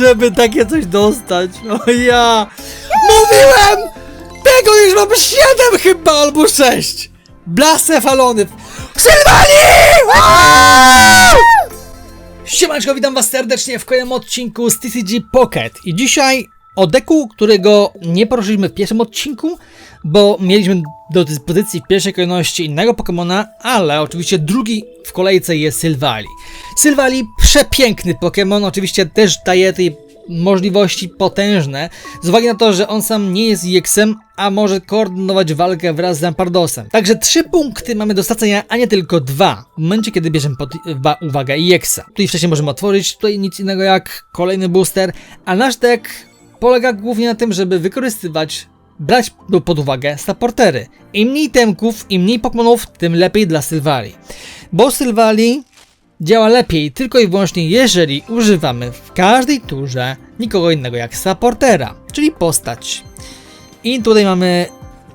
żeby takie coś dostać. No ja... Mówiłem! Tego już mam 7 chyba, albo 6! Blasefalony! Sylwanii! Aaaa! Siemanczko, witam was serdecznie w kolejnym odcinku z TCG Pocket i dzisiaj o deku, którego nie poruszyliśmy w pierwszym odcinku, bo mieliśmy do dyspozycji w pierwszej kolejności innego Pokemona, ale oczywiście drugi w kolejce jest Sylvali. Sylvali, przepiękny Pokémon, oczywiście też daje tej możliwości potężne, z uwagi na to, że on sam nie jest EX-em, a może koordynować walkę wraz z Lampardosem. Także trzy punkty mamy do stracenia, a nie tylko dwa, w momencie kiedy bierzemy pod wa- uwagę EX-a. Tutaj wcześniej możemy otworzyć, tutaj nic innego jak kolejny booster, a nasz deck polega głównie na tym, żeby wykorzystywać brać do- pod uwagę supportery. Im mniej temków, im mniej Pokémonów, tym lepiej dla Sylwali. Bo Sylwali działa lepiej tylko i wyłącznie jeżeli używamy w każdej turze nikogo innego jak supportera, czyli postać. I tutaj mamy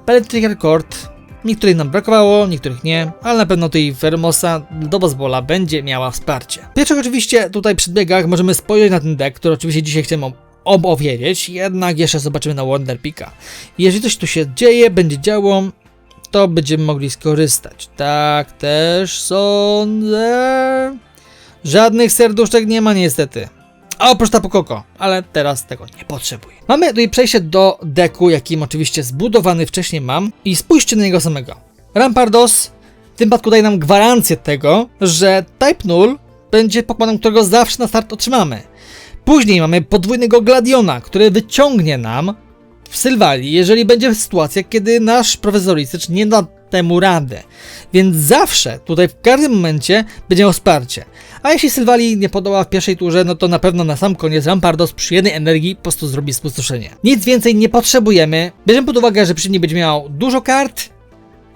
Electrical Cord. Niektórych nam brakowało, niektórych nie, ale na pewno tutaj Fermosa do Bazbola będzie miała wsparcie. Pierwsze oczywiście tutaj przy biegach możemy spojrzeć na ten deck, który oczywiście dzisiaj chcemy opowiedzieć, jednak jeszcze zobaczymy na Wonderpika. Jeżeli coś tu się dzieje, będzie działo, to będziemy mogli skorzystać. Tak też sądzę. Żadnych serduszek nie ma niestety. A oprócz Tapu Koko, ale teraz tego nie potrzebuję. Mamy tutaj przejście do deku, jakim oczywiście zbudowany wcześniej mam i spójrzcie na niego samego. Rampardos w tym przypadku daje nam gwarancję tego, że Type 0 będzie Pokémonem, którego zawsze na start otrzymamy. Później mamy podwójnego Gladiona, który wyciągnie nam w Sylwali, jeżeli będzie sytuacja, kiedy nasz profesor nie da temu radę. Więc zawsze, tutaj w każdym momencie będzie wsparcie. A jeśli Sylwali nie podoła w pierwszej turze, no to na pewno na sam koniec Rampardos przy jednej energii po prostu zrobi spustoszenie. Nic więcej nie potrzebujemy. Bierzemy pod uwagę, że przeciwnik będzie miał dużo kart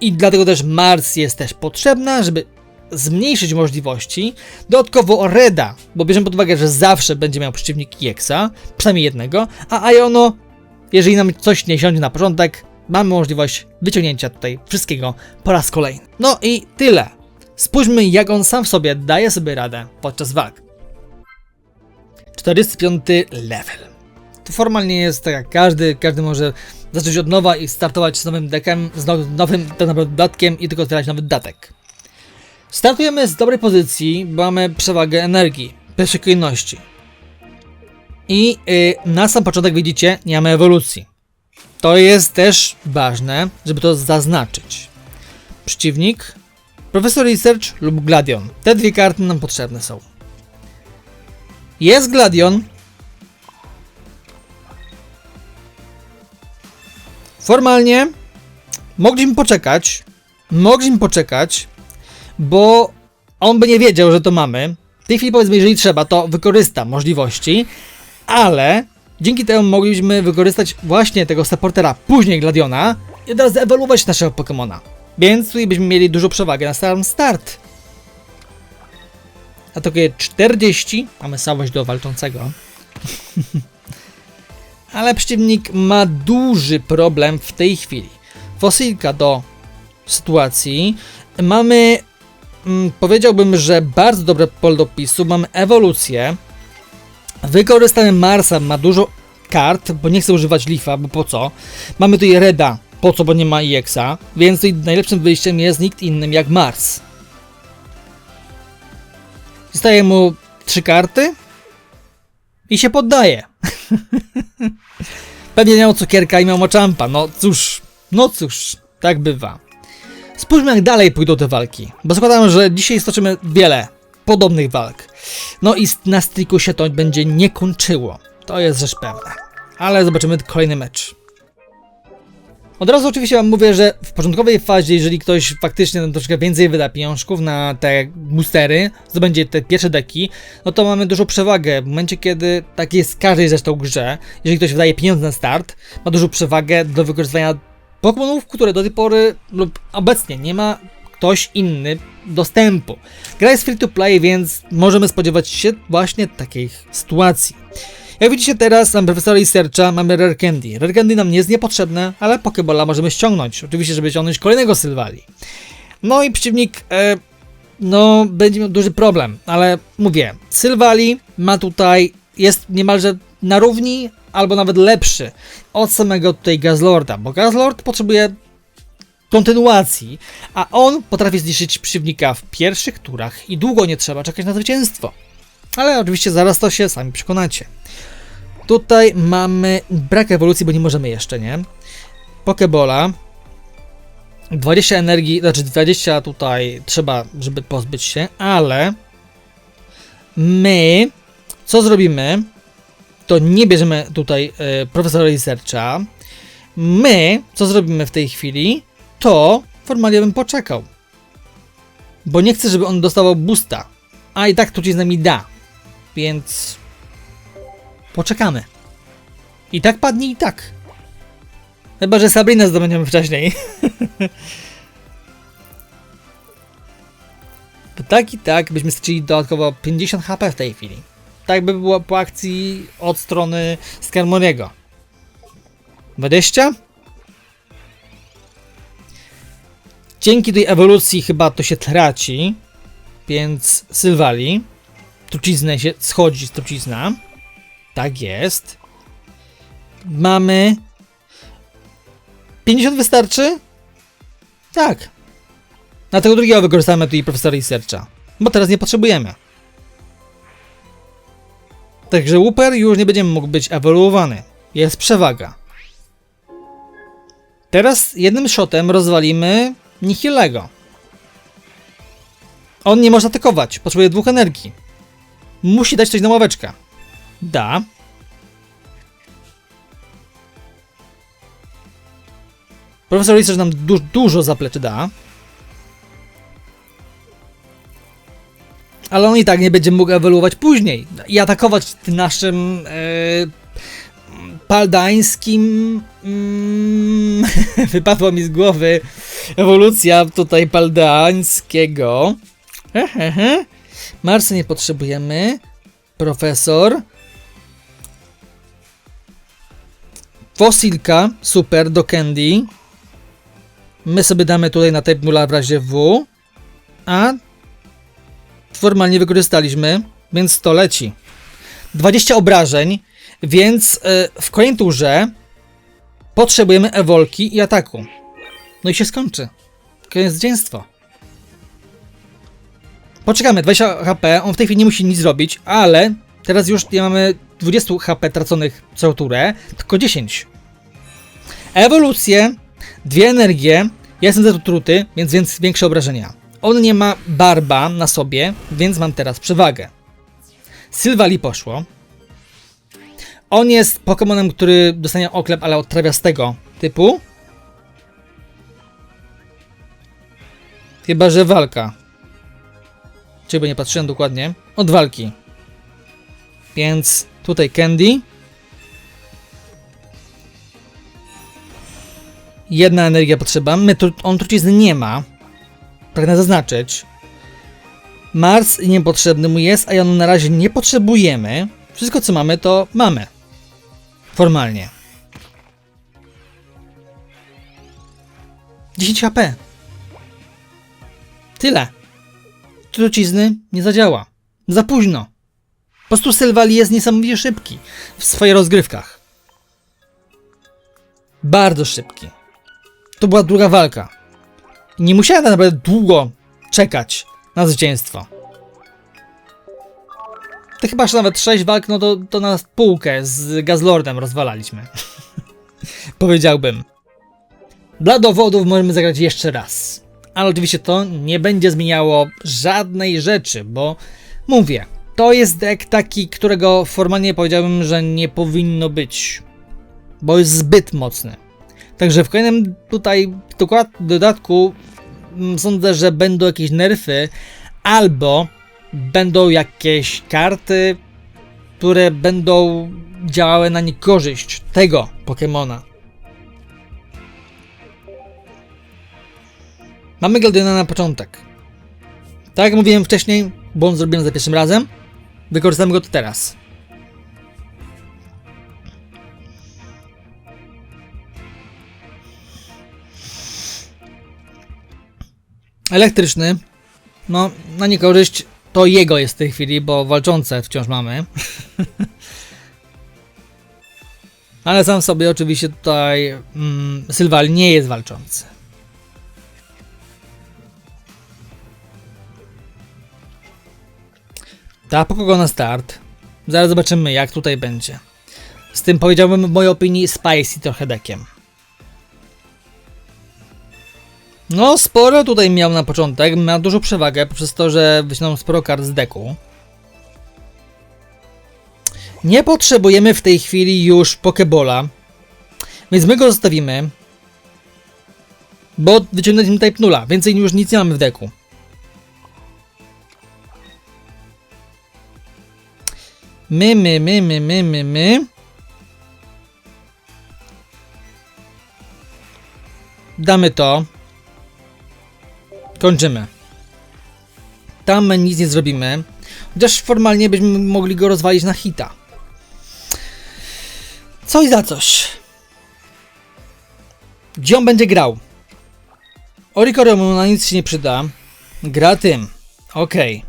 i dlatego też Mars jest też potrzebna, żeby zmniejszyć możliwości. Dodatkowo Reda, bo bierzemy pod uwagę, że zawsze będzie miał przeciwnik Jexa, przynajmniej jednego, a Iono jeżeli nam coś nie siądzie na porządek, mamy możliwość wyciągnięcia tutaj wszystkiego po raz kolejny. No i tyle. Spójrzmy, jak on sam w sobie daje sobie radę podczas walk. 45 level. To formalnie jest tak jak każdy, każdy może zacząć od nowa i startować z nowym deckiem, z now- nowym tak naprawdę dodatkiem i tylko zbierać nowy dodatek. Startujemy z dobrej pozycji, bo mamy przewagę energii, pierwszej kolejności. I y, na sam początek widzicie, nie mamy ewolucji. To jest też ważne, żeby to zaznaczyć. Przeciwnik, Profesor Research lub Gladion. Te dwie karty nam potrzebne są. Jest Gladion. Formalnie mogliśmy poczekać. Mogliśmy poczekać, bo on by nie wiedział, że to mamy. W tej chwili powiedzmy, jeżeli trzeba, to wykorzysta możliwości, ale dzięki temu mogliśmy wykorzystać właśnie tego supportera, później Gladiona i od razu ewoluować naszego Pokemona. Więc tutaj byśmy mieli dużą przewagę na sam start. Atakuje 40, mamy słabość do walczącego. ale przeciwnik ma duży problem w tej chwili. Fosylka do sytuacji. Mamy, mm, powiedziałbym, że bardzo dobre pole do pisu. Mamy ewolucję. Wykorzystamy Marsa, ma dużo kart, bo nie chcę używać Lifa, bo po co? Mamy tutaj Reda, po co, bo nie ma EXA, więc tutaj najlepszym wyjściem jest nikt innym jak Mars. Zostaje mu trzy karty i się poddaje. Pewnie miał cukierka i miał moczampa, no cóż, no cóż, tak bywa. Spójrzmy jak dalej pójdą te walki, bo zakładam, że dzisiaj stoczymy wiele podobnych walk. No i na striku się to będzie nie kończyło. To jest rzecz pewna. Ale zobaczymy kolejny mecz. Od razu oczywiście wam mówię, że w początkowej fazie, jeżeli ktoś faktycznie nam troszkę więcej wyda pieniążków na te boostery, zdobędzie te pierwsze deki, no to mamy dużą przewagę. W momencie, kiedy tak jest w każdej zresztą grze, jeżeli ktoś wydaje pieniądze na start, ma dużą przewagę do wykorzystania Pokémonów, które do tej pory lub obecnie nie ma ktoś inny dostępu. Gra jest free to play, więc możemy spodziewać się właśnie takich sytuacji. Jak widzicie teraz, mamy profesora Researcha, mamy Rare Candy. Rare Candy nam nie jest niepotrzebne, ale Pokebola możemy ściągnąć. Oczywiście, żeby ściągnąć kolejnego Sylwali. No i przeciwnik, e, no, będzie miał duży problem, ale mówię, Sylwali ma tutaj jest niemalże na równi, albo nawet lepszy od samego tutaj Gazlorda, bo Gazlord potrzebuje kontynuacji, a on potrafi zniszczyć przeciwnika w pierwszych turach i długo nie trzeba czekać na zwycięstwo. Ale oczywiście zaraz to się sami przekonacie. Tutaj mamy brak ewolucji, bo nie możemy jeszcze, nie? Pokebola. 20 energii, znaczy 20 tutaj trzeba, żeby pozbyć się, ale my co zrobimy? To nie bierzemy tutaj e, profesora researcha. My, co zrobimy w tej chwili? To formalnie bym poczekał. Bo nie chcę, żeby on dostawał boosta. A i tak trucizna mi da. Więc poczekamy. I tak padnie i tak. Chyba, że Sabrina zdobędziemy wcześniej. Bo tak i tak byśmy stracili dodatkowo 50 HP w tej chwili. Tak by było po akcji od strony Skarmoriego. 20? Dzięki tej ewolucji chyba to się traci, więc Sylwali. Truciznę się schodzi z trucizna. Tak jest. Mamy 50 wystarczy? Tak. Na tego drugiego wykorzystamy tutaj profesora Researcha. Bo teraz nie potrzebujemy. Także Wooper już nie będzie mógł być ewoluowany. Jest przewaga. Teraz jednym shotem rozwalimy Nihilego. On nie może atakować, potrzebuje dwóch energii. Musi dać coś na ławeczkę. Da. Profesor Research nam du dużo zapleczy da. Ale on i tak nie będzie mógł ewoluować później i atakować naszym e, paldańskim. Mm, wypadła mi z głowy ewolucja tutaj paldańskiego. Marsy nie potrzebujemy. Profesor. Fosilka, super, do Candy. My sobie damy tutaj na tape nula w razie W. A formalnie wykorzystaliśmy, więc to leci. 20 obrażeń, więc e, w kolejnej turze potrzebujemy ewolki i ataku. No i się skończy. Koniec zwycięstwa. Poczekamy, 20 HP, on w tej chwili nie musi nic zrobić, ale teraz już nie mamy 20 HP traconych co turę, tylko 10. Ewolucje, dwie energie, ja jestem zatruty, więc, więc większe obrażenia. On nie ma barba na sobie, więc mam teraz przewagę. Sylwali poszło. On jest Pokemonem, który dostanie oklep, ale od trawiastego typu. Chyba, że walka. Czy bo nie patrzyłem dokładnie. Od walki. Więc tutaj Candy. Jedna energia potrzeba. My on trucizny nie ma. Pragnę zaznaczyć. Mars niepotrzebny mu jest, a ja na razie nie potrzebujemy. Wszystko co mamy, to mamy. Formalnie. 10 HP. Tyle. Trucizny nie zadziała. Za późno. Po prostu Sylwali jest niesamowicie szybki w swoich rozgrywkach. Bardzo szybki. To była druga walka. Nie musiałem tak naprawdę długo czekać na zwycięstwo. To chyba że nawet 6 walk, no to, to na półkę z Gazlordem rozwalaliśmy. Powiedziałbym. Dla dowodów możemy zagrać jeszcze raz. Ale oczywiście to nie będzie zmieniało żadnej rzeczy, bo mówię, to jest deck taki, którego formalnie powiedziałbym, że nie powinno być. Bo jest zbyt mocny. Także w kolejnym tutaj dodatku mm, sądzę, że będą jakieś nerfy albo będą jakieś karty, które będą działały na niekorzyść tego Pokemona. Mamy Galdiona na początek. Tak jak mówiłem wcześniej, błąd zrobiłem za pierwszym razem. Wykorzystamy go teraz. Elektryczny. No, na niekorzyść to jego jest w tej chwili, bo walczące wciąż mamy. Ale sam sobie oczywiście tutaj mm, Sylwal nie jest walczący. Ta po kogo na start. Zaraz zobaczymy jak tutaj będzie. Z tym powiedziałbym w mojej opinii spicy trochę dekiem. No, sporo tutaj miał na początek, miał dużą przewagę przez to, że wyciągnął sporo kart z deku. Nie potrzebujemy w tej chwili już Pokebola, więc my go zostawimy, bo wyciągnęliśmy Type 0, więcej już nic nie mamy w deku. My, my, my, my, my, my, my. Damy to. Kończymy. Tam nic nie zrobimy. Chociaż formalnie byśmy mogli go rozwalić na hita. Coś za coś. Gdzie on będzie grał? Orikorio mu na nic się nie przyda. Gra tym. Okej.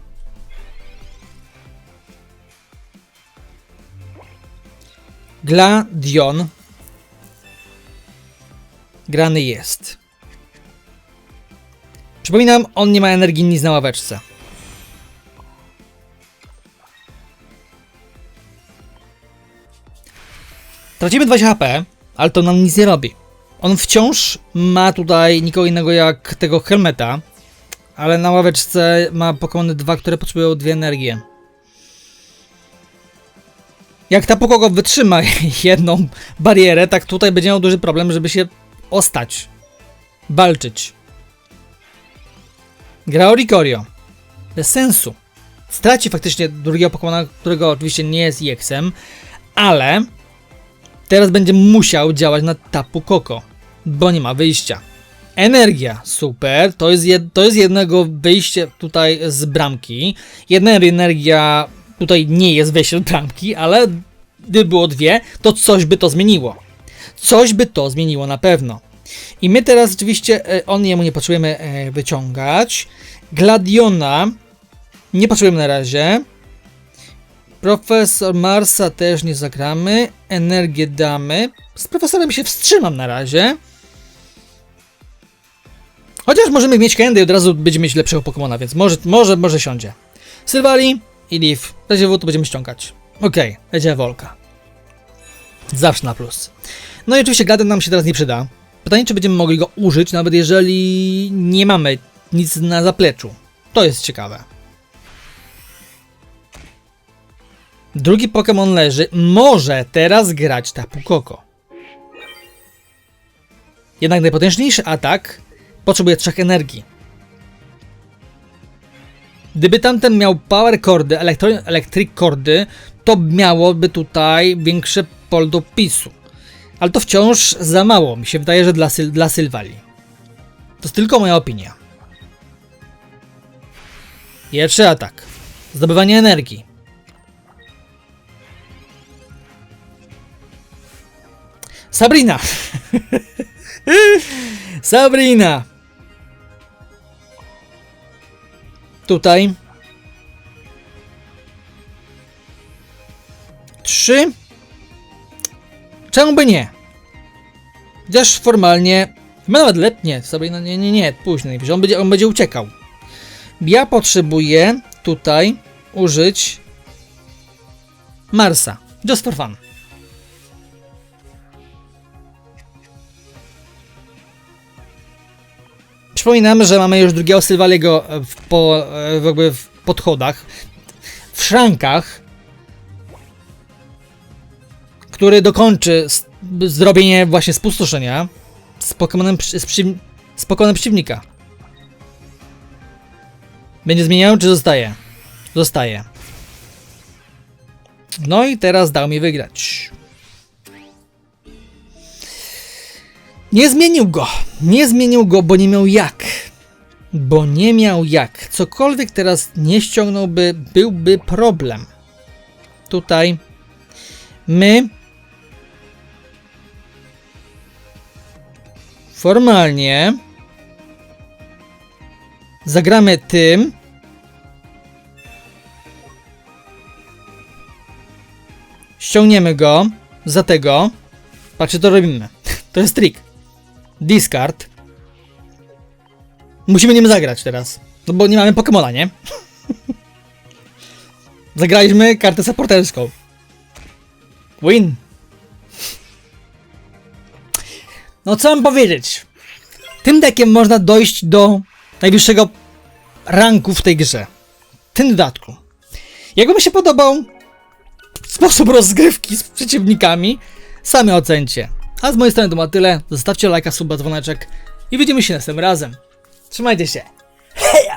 Gladion. Grany jest. Przypominam, on nie ma energii nic na ławeczce. Tracimy 20 HP, ale to nam nic nie robi. On wciąż ma tutaj nikogo innego jak tego Helmeta, ale na ławeczce ma Pokémony 2, które potrzebują dwie energie. Jak ta Pokogo wytrzyma jedną barierę, tak tutaj będzie miał duży problem, żeby się ostać. Walczyć. Gra Oricorio. Bez sensu. Straci faktycznie drugiego Pokemona, którego oczywiście nie jest EX-em, ale teraz będzie musiał działać na tapu Koko, bo nie ma wyjścia. Energia, super, to jest, jed, to jest jednego wyjście tutaj z bramki. Jedna energia tutaj nie jest wejściem z bramki, ale gdyby było dwie, to coś by to zmieniło. Coś by to zmieniło na pewno. I my teraz oczywiście, e, on jemu nie potrzebujemy e, wyciągać. Gladiona nie potrzebujemy na razie. Profesor Marsa też nie zagramy. Energię damy. Z profesorem się wstrzymam na razie. Chociaż możemy mieć Candy i od razu będziemy mieć lepszego Pokemona, więc może, może, może siądzie. Sylwali i Leaf. W razie W to będziemy ściągać. Okej, okay, będzie Wolka. Zawsze na plus. No i oczywiście Gladion nam się teraz nie przyda. Pytanie, czy będziemy mogli go użyć, nawet jeżeli nie mamy nic na zapleczu. To jest ciekawe. Drugi Pokémon leży. Może teraz grać Tapu Koko. Jednak najpotężniejszy atak potrzebuje trzech energii. Gdyby tamten miał power kordy, electric kordy, to miałoby tutaj większe pol do pisu. Ale to wciąż za mało, mi się wydaje, że dla, Syl dla Sylwali. To jest tylko moja opinia. Pierwszy atak. Zdobywanie energii. Sabrina! Sabrina! Tutaj. Trzy. Czemu by nie? Chociaż formalnie. Ma nawet letnie. Sabrina, nie, nie, nie, później. On będzie, on będzie uciekał. Ja potrzebuję tutaj użyć Marsa. Just for fun. Przypominam, że mamy już drugiego Sylwaliego w, po, w, jakby w podchodach, w szrankach, który dokończy zrobienie właśnie spustoszenia z Pokemonem, z, przy, z Pokemonem przeciwnika. Będzie zmieniał, czy zostaje? Zostaje. No i teraz dał mi wygrać. Nie zmienił go. Nie zmienił go, bo nie miał jak. Bo nie miał jak. Cokolwiek teraz nie ściągnąłby, byłby problem. Tutaj my formalnie zagramy tym. Ściągniemy go za tego. Patrzcie, to robimy. To jest trik. Discard. Musimy nim zagrać teraz. No bo nie mamy Pokemona, nie? Zagraliśmy kartę supporterską. Win. No co mam powiedzieć? Tym dekiem można dojść do najwyższego ranku w tej grze. Tym dodatku. Jakby mi się podobał sposób rozgrywki z przeciwnikami, sami ocencie. A z mojej strony to ma tyle. Zostawcie lajka, suba, dzwoneczek i widzimy się następnym razem. Trzymajcie się. Heja!